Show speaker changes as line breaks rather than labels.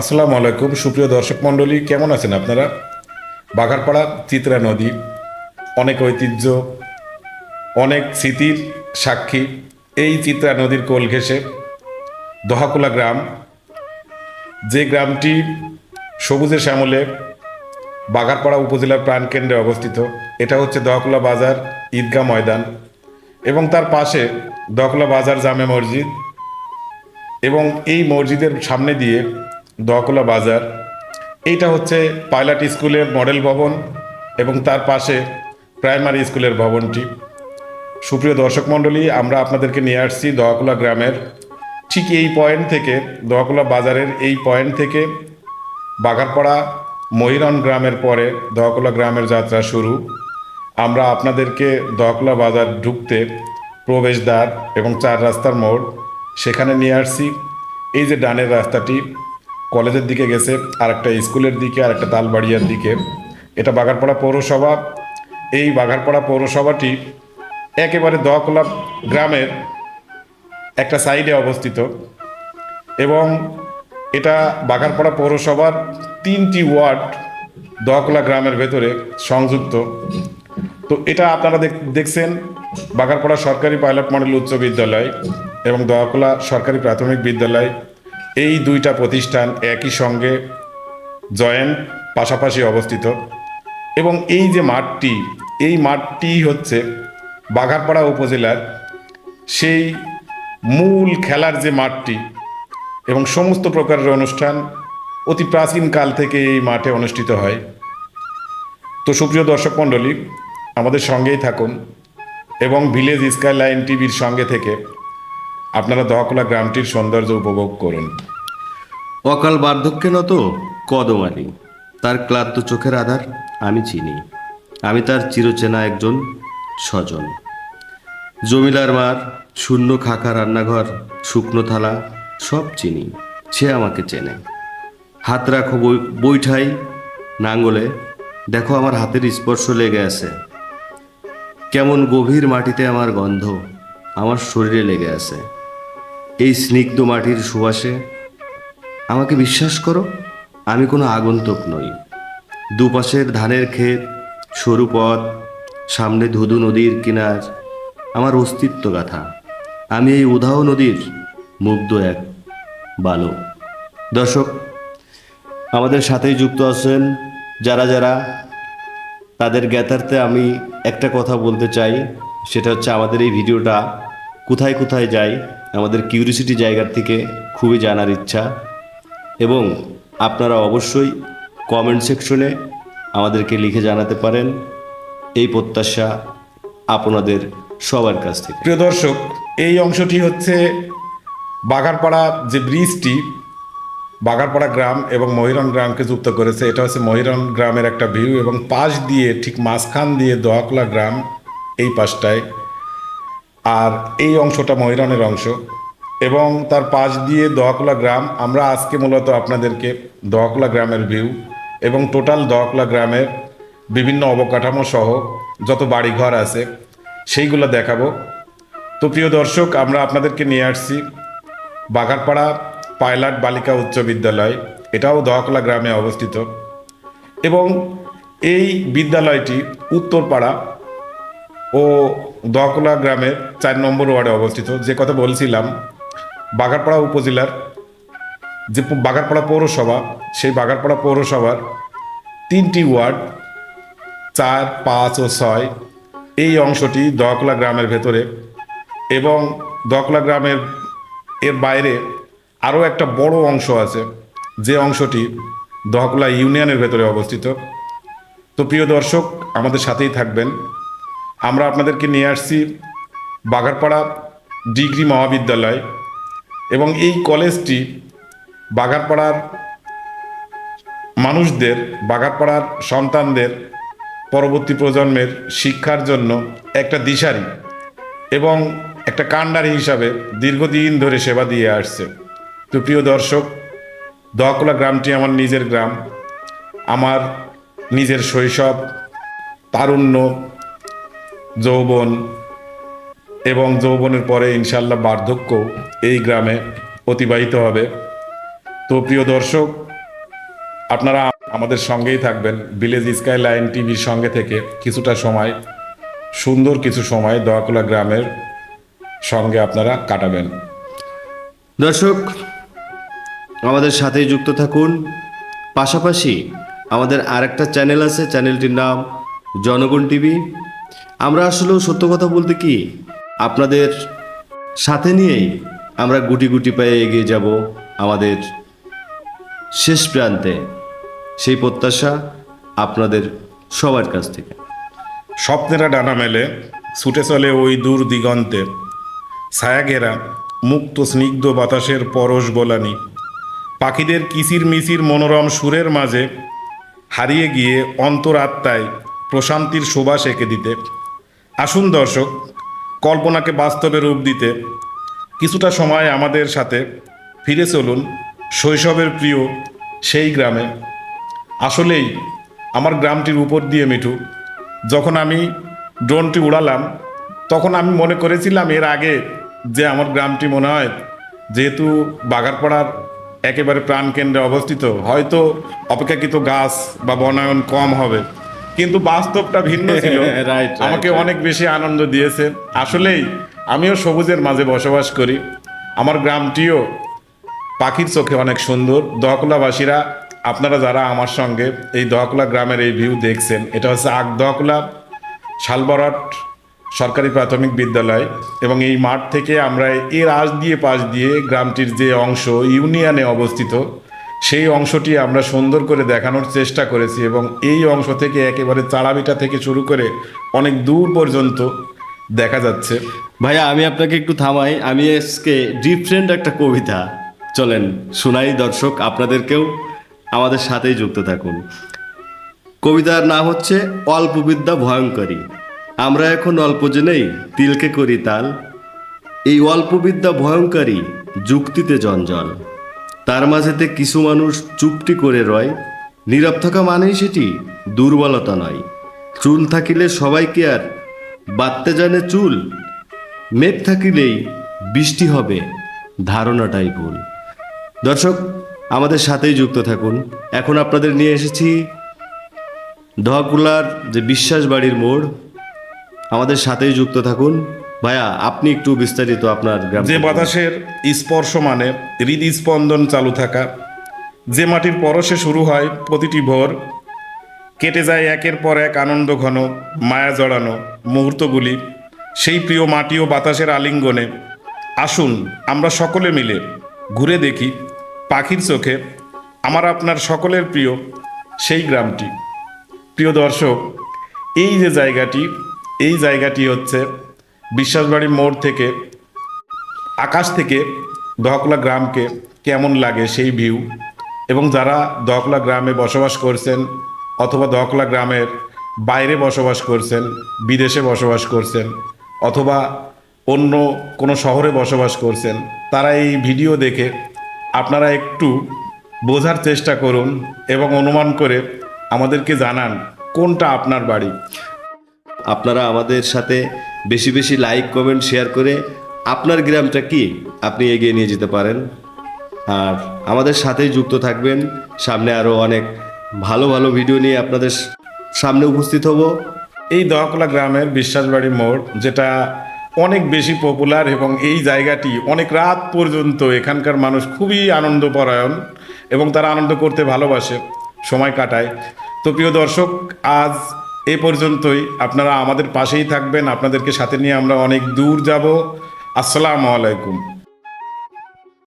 আসসালামু আলাইকুম, সুপ্রিয় দর্শক মণ্ডলী, কেমন আছেন আপনারা? বাঘারপাড়া, চিত্রা নদী, অনেক ঐতিহ্য, অনেক স্মৃতির সাক্ষী, এই চিত্রা নদীর কোল ঘেঁষে দহাকুলা গ্রাম, যে গ্রামটি সবুজের শ্যামলে বাঘারপাড়া উপজেলার প্রাণকেন্দ্রে অবস্থিত, এটা হচ্ছে দহকুলা বাজার ঈদগাহ ময়দান এবং তার পাশে দহকুলা বাজার জামে মসজিদ এবং এই মসজিদের সামনে দিয়ে দহকুলা বাজার। এইটা হচ্ছে পাইলট স্কুলের মডেল ভবন এবং তার পাশে প্রাইমারি স্কুলের ভবনটি। সুপ্রিয় দর্শক মণ্ডলী, আমরা আপনাদেরকে নিয়ে আসছি দহকুলা গ্রামের ঠিক এই পয়েন্ট থেকে দহকুলা বাজারের এই পয়েন্ট থেকে বাঘারপাড়া মহিরন গ্রামের পরে দহকুলা গ্রামের যাত্রা শুরু। আমরা আপনাদেরকে দহকুলা বাজার ঢুকতে প্রবেশদ্বার এবং চার রাস্তার মোড় সেখানে নিয়ে আসছি। এই যে ডানের রাস্তাটি কলেজের দিকে গেছে আর একটা স্কুলের দিকে আর একটা তালবাড়িয়ার দিকে। এটা বাগারপাড়া পৌরসভা। এই বাঘারপাড়া পৌরসভাটি একেবারে দহকুলা গ্রামের একটা সাইডে অবস্থিত এবং এটা বাঘারপাড়া পৌরসভার তিনটি ওয়ার্ড দহকলা গ্রামের ভেতরে সংযুক্ত। তো এটা আপনারা দেখ- দেখছেন বাঘারপাড়া সরকারি পাইলট মডেল উচ্চ বিদ্যালয় এবং দহকলা সরকারি প্রাথমিক বিদ্যালয় এই দুইটা প্রতিষ্ঠান একই সঙ্গে জয়েন্ট পাশাপাশি অবস্থিত। এবং এই যে মাঠটি, এই মাঠটি হচ্ছে বাঘারপাড়া উপজেলার সেই মূল খেলার যে মাঠটি এবং সমস্ত প্রকারের অনুষ্ঠান অতি প্রাচীন কাল থেকে এই মাঠে অনুষ্ঠিত হয়। তো সুপ্রিয় দর্শক মণ্ডলী, আমাদের সঙ্গেই থাকুন এবং ভিলেজ স্কাইলাইন টিভির সঙ্গে থেকে আপনারা দহকলা গ্রামটির সৌন্দর্য উপভোগ করুন।
অকাল বার্ধক্যে নত কদমালি তার ক্লান্ত চোখের আধার আমি চিনি। আমি তার চিরচেনা একজন স্বজন। জমিলার মার শূন্য খাকা রান্নাঘর, শুকনো থালা সব চিনি, সে আমাকে চেনে। হাত রাখো বৈঠাই নাঙ্গলে, দেখো আমার হাতের স্পর্শ লেগে আছে। কেমন গভীর মাটিতে আমার গন্ধ আমার শরীরে লেগে আছে। এই স্নিগ্ধ মাটির সুবাসে আমাকে বিশ্বাস করো, আমি কোনো আগন্তুক নই। দুপাশের ধানের ক্ষেত, সরু পথ, সামনে ধুধু নদীর কিনার, আমার অস্তিত্ব গাথা। আমি এই উধাও নদীর মুগ্ধ এক বালক। দর্শক, আমাদের সাথেই যুক্ত আছেন যারা যারা। তাদের জ্ঞাতার্থে আমি একটা কথা বলতে চাই, সেটা হচ্ছে আমাদের এই ভিডিওটা কোথায় কোথায় যায় আমাদের কিউরিসিটি জায়গার থেকে খুবই জানার ইচ্ছা। এবং আপনারা অবশ্যই কমেন্ট সেকশনে আমাদেরকে লিখে জানাতে পারেন। এই প্রত্যাশা আপনাদের সবার কাছ থেকে।
প্রিয় দর্শক, এই অংশটি হচ্ছে বাগারপাড়া যে ব্রিজটি বাগারপাড়া গ্রাম এবং মহিরন গ্রামকে যুক্ত করেছে। এটা হচ্ছে মহিরন গ্রামের একটা ভিউ এবং পাশ দিয়ে ঠিক মাঝখান দিয়ে দোয়াকলা গ্রাম এই পাশটায়। আর এই অংশটা মহিরনের অংশ। এবং তার পাশ দিয়ে দোয়াকলা গ্রাম, আমরা আজকে মূলত আপনাদেরকে দোয়াকলা গ্রামের ভিউ এবং টোটাল দোয়াকলা গ্রামের বিভিন্ন অবকাঠামো সহ যত বাড়িঘর আছে, সেইগুলো দেখাবো। তো প্রিয় দর্শক, আমরা আপনাদেরকে নিয়ে আসছি বাঘারপাড়া পাইলট বালিকা উচ্চ বিদ্যালয়। এটাও দহকলা গ্রামে অবস্থিত। এবং এই বিদ্যালয়টি উত্তরপাড়া ও দহকলা গ্রামের চার নম্বর ওয়ার্ডে অবস্থিত। যে কথা বলছিলাম, বাগারপাড়া উপজেলার যে বাঘারপাড়া পৌরসভা, সেই বাগারপাড়া পৌরসভার তিনটি ওয়ার্ড চার, পাঁচ ও ছয়, এই অংশটি দহকলা গ্রামের ভেতরে এবং দহকলা গ্রামের এর বাইরে আরও একটা বড় অংশ আছে, যে অংশটি দহকলা ইউনিয়নের ভেতরে অবস্থিত। তো প্রিয় দর্শক, আমাদের সাথেই থাকবেন। আমরা আপনাদেরকে নিয়ে আসছি বাঘারপাড়া ডিগ্রি মহাবিদ্যালয় এবং এই কলেজটি বাঘারপাড়ার মানুষদের বাঘারপাড়ার সন্তানদের পরবর্তী প্রজন্মের শিক্ষার জন্য একটা দিশারি এবং একটা কাণ্ডারি হিসাবে দীর্ঘদিন ধরে সেবা দিয়ে আসছে। তো প্রিয় দর্শক দহকলা গ্রামটি আমার নিজের গ্রাম, আমার নিজের শৈশব, তারুণ্য যৌবন এবং যৌবনের পরে ইনশাল্লাহ বার্ধক্য এই গ্রামে অতিবাহিত হবে। তো প্রিয় দর্শক, আপনারা আমাদের সঙ্গেই থাকবেন ভিলেজ স্কাই লাইন টিভির সঙ্গে থেকে কিছুটা সময়, সুন্দর কিছু সময় দোয়াকুলা গ্রামের সঙ্গে আপনারা কাটাবেন।
দর্শক, আমাদের সাথেই যুক্ত থাকুন। পাশাপাশি আমাদের আরেকটা চ্যানেল আছে, চ্যানেলটির নাম জনগণ টিভি। আমরা আসলেও সত্য কথা বলতে কি? আপনাদের সাথে নিয়েই আমরা গুটি গুটি পায়ে এগিয়ে যাব আমাদের শেষ প্রান্তে। সেই প্রত্যাশা আপনাদের সবার কাছ থেকে।
স্বপ্নেরা ডানা মেলে, ছুটে চলে ওই দূর দিগন্তে। ছায়া ঘেরা মুক্ত স্নিগ্ধ বাতাসের পরশ বোলানি। পাখিদের কিচির মিচির মনোরম সুরের মাঝে হারিয়ে গিয়ে অন্তরাত্মায় প্রশান্তির শোভা এঁকে দিতে। আসুন দর্শক, কল্পনাকে বাস্তবে রূপ দিতে কিছুটা সময় আমাদের সাথে ফিরে চলুন শৈশবের প্রিয় সেই গ্রামে। আসলেই আমার গ্রামটির উপর দিয়ে মিঠু, যখন আমি ড্রোনটি উড়ালাম, তখন আমি মনে করেছিলাম এর আগে যে আমার গ্রামটি মনে হয় যেহেতু বাগারপাড়ার একেবারে প্রাণকেন্দ্রে অবস্থিত, হয়তো অপেক্ষাকৃত গাছ বা বনায়ন কম হবে। কিন্তু বাস্তবটা ভিন্ন ছিল। আমাকে অনেক বেশি আনন্দ দিয়েছে। আসলেই আমিও সবুজের মাঝে বসবাস করি। আমার গ্রামটিও পাখির চোখে অনেক সুন্দর। দহকুলাবাসীরা আপনারা যারা আমার সঙ্গে এই দহকুলা গ্রামের এই ভিউ দেখছেন এটা হচ্ছে আগ দহকুলা শালবরাট সরকারি প্রাথমিক বিদ্যালয় এবং এই মাঠ থেকে আমরা এর আশ দিয়ে পাশ দিয়ে গ্রামটির যে অংশ ইউনিয়নে অবস্থিত সেই অংশটি আমরা সুন্দর করে দেখানোর চেষ্টা করেছি এবং এই অংশ থেকে একেবারে চাড়াবিটা থেকে শুরু করে অনেক দূর পর্যন্ত দেখা যাচ্ছে।
ভাইয়া, আমি আপনাকে একটু থামাই। আমি আজকে ডিফারেন্ট একটা কবিতা, চলেন শোনাই দর্শক, আপনাদেরকেও আমাদের সাথেই যুক্ত থাকুন। কবিতার নাম হচ্ছে অল্পবিদ্যা ভয়ঙ্করী। আমরা এখন অল্প জেনেই তিলকে করি তাল। এই অল্পবিদ্যা ভয়ঙ্করী যুক্তিতে জঞ্জল। তার মাঝেতে কিছু মানুষ চুপটি করে রয়। নীরব থাকা মানেই সেটি দুর্বলতা নয়। চুল থাকিলে সবাইকে আর বাড়তে জানে চুল। মেঘ থাকিলেই বৃষ্টি হবে, ধারণাটাই ভুল। দর্শক, আমাদের সাথেই যুক্ত থাকুন। এখন আপনাদের নিয়ে এসেছি দহকুলার যে বিশ্বাস বাড়ির মোড়, আমাদের সাথেই যুক্ত থাকুন। ভাইয়া আপনি একটু বিস্তারিত আপনার
যে বাতাসের স্পর্শ মানে হৃদস্পন্দন চালু থাকা যে মাটির পরশে শুরু হয় প্রতিটি ভোর কেটে যায় একের পর এক আনন্দ ঘন মায়া জড়ানো মুহূর্তগুলি সেই প্রিয় মাটি ও বাতাসের আলিঙ্গনে। আসুন আমরা সকলে মিলে ঘুরে দেখি পাখির চোখে আমার আপনার সকলের প্রিয় সেই গ্রামটি। প্রিয় দর্শক এই যে জায়গাটি এই জায়গাটি হচ্ছে বিশ্বাসবাড়ির মোড় থেকে, আকাশ থেকে দহকলা গ্রামকে কেমন লাগে সেই ভিউ? এবং যারা দহকলা গ্রামে বসবাস করছেন অথবা দহকলা গ্রামের বাইরে বসবাস করছেন, বিদেশে বসবাস করছেন, অথবা অন্য কোনো শহরে বসবাস করছেন, তারা এই ভিডিও দেখে আপনারা একটু বোঝার চেষ্টা করুন এবং অনুমান করে আমাদেরকে জানান কোনটা আপনার বাড়ি।
আপনারা আমাদের সাথে বেশি বেশি লাইক, কমেন্ট, শেয়ার করে আপনার গ্রামটা কি আপনি এগিয়ে নিয়ে যেতে পারেন। আর আমাদের সাথেই যুক্ত থাকবেন। সামনে আরও অনেক ভালো ভালো ভিডিও নিয়ে আপনাদের সামনে উপস্থিত হব।
এই দহকলা গ্রামের বিশ্বাসবাড়ি মোড়, যেটা অনেক বেশি পপুলার এবং এই জায়গাটি অনেক রাত পর্যন্ত এখানকার মানুষ খুবই আনন্দপরায়ণ এবং তারা আনন্দ করতে ভালোবাসে। সময় কাটায়। তো প্রিয় দর্শক, আজ এ পর্যন্তই। আপনারা আমাদের পাশেই থাকবেন। আপনাদেরকে সাথে নিয়ে আমরা অনেক দূর যাব। আসসালামু আলাইকুম।